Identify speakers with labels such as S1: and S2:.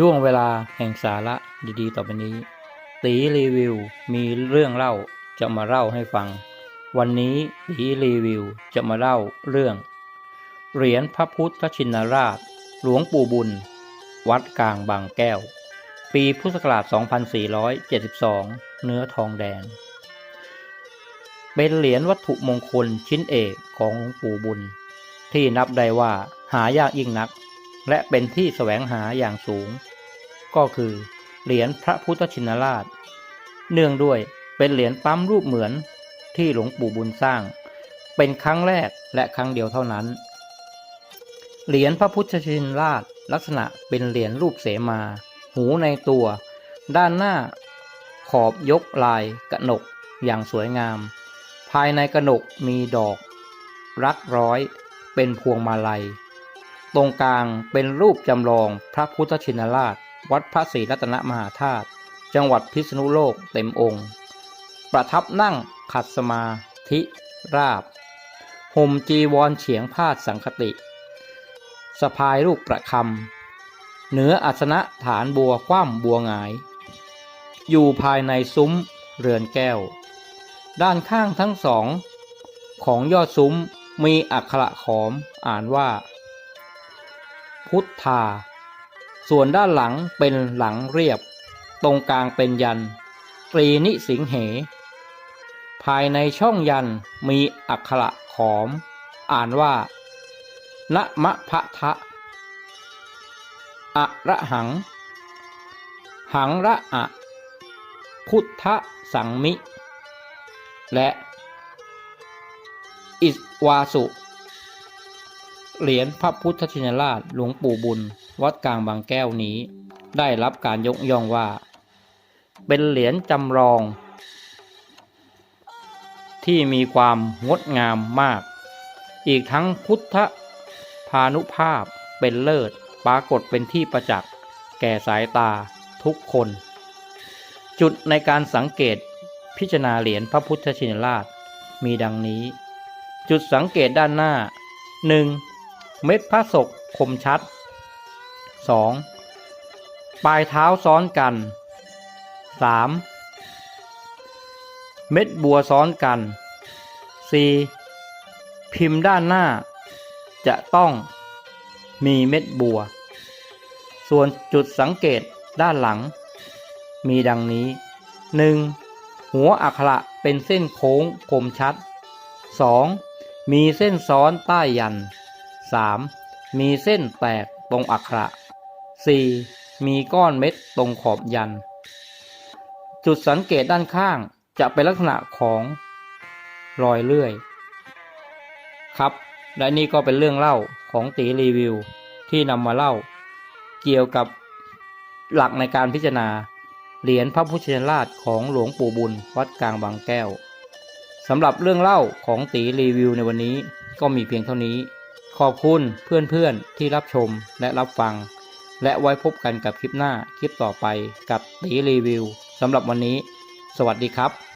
S1: ช่วงเวลาแห่งสาระดีๆ ต่อไปนี้ ตีรีวิวมีเรื่องเล่าจะมาเล่าให้ฟัง วันนี้ตีรีวิวจะมาเล่าเรื่อง เหรียญพระพุทธชินราช หลวงปู่บุญ วัดกลางบางแก้ว ปีพุทธศักราช 2472 เนื้อทองแดง เป็นเหรียญวัตถุมงคลชิ้นเอกของหลวงปู่บุญ ที่นับได้ว่าหายากยิ่งนัก และเป็นที่แสวงหาอย่างสูง ก็คือเหรียญพระพุทธชินราช เนื่องด้วยเป็นเหรียญปั๊มรูปเหมือนที่หลวงปู่บุญสร้าง เป็นครั้งแรกและครั้งเดียวเท่านั้น เหรียญพระพุทธชินราชลักษณะเป็นเหรียญรูปเสมา หูในตัว ด้านหน้าขอบยกลายกระหนกอย่างสวยงาม ภายในกระหนกมีดอก รักร้อยเป็นพวงมาลัย ตรงกลางเป็นรูปจำลองพระพุทธชินราช วัดพระศรีรัตนมหาธาตุจังหวัดพิษณุโลกเต็มองค์ ประทับนั่งขัดสมาธิราบห่มจีวรเฉียงพาดสังคติสะพายลูกประคำเหนืออาสนะฐานบัวคว่ำบัวหงาย อยู่ภายในซุ้มเรือนแก้ว ด้านข้างทั้งสอง ของยอดซุ้มมีอักขระขอมอ่านว่า พุทธา ส่วนด้านหลังเป็นหลังเรียบ ตรงกลางเป็นยัน ตรีนิสิงเห ภายในช่องยันมีอักขระขอม อ่านว่า นะมะพะทะอะระหัง หังระอะ พุทธสังมิ และ อิสวาสุ เหรียญพระพุทธชินราชหลวงปู่บุญ วัดกลางบางแก้วนี้ ได้รับการยกย่องว่า เป็นเหรียญจำลอง ที่มีความงดงามมาก อีกทั้งพุทธพานุภาพเป็นเลิศปรากฏเป็นที่ประจักษ์แก่สายตาทุกคน จุดในการสังเกตพิจารณาเหรียญพระพุทธชินราชมีดังนี้ จุดสังเกตด้านหน้า 1. เม็ดพระศกคมชัด 2. ปลายเท้าซ้อนกัน 3. เม็ดบัวซ้อนกัน 4. พิมพ์ด้านหน้า จะต้องมีเม็ดบัว ส่วนจุดสังเกตด้านหลัง มีดังนี้ 1. หัวอักขระเป็นเส้นโค้งคมชัด 2. มีเส้นซ้อนใต้ยัน 3. มีเส้นแตกตรงอักขระ 4. มีก้อนเม็ดตรงขอบยัน จุดสังเกตด้านข้างจะเป็นลักษณะของรอยเลื่อย ครับ และนี่ก็เป็นเรื่องเล่าของตีรีวิวที่นำมาเล่า เกี่ยวกับหลักในการพิจารณาเหรียญพระพุทธชินราชของหลวงปู่บุญวัดกลางบางแก้วสำหรับเรื่องเล่าของตีรีวิวในวันนี้ก็มีเพียงเท่านี้ ขอบคุณเพื่อนๆ ที่รับชมและรับฟัง และไว้พบกันกับคลิปหน้าคลิปต่อไปกับตีรีวิวสำหรับวันนี้ สวัสดีครับ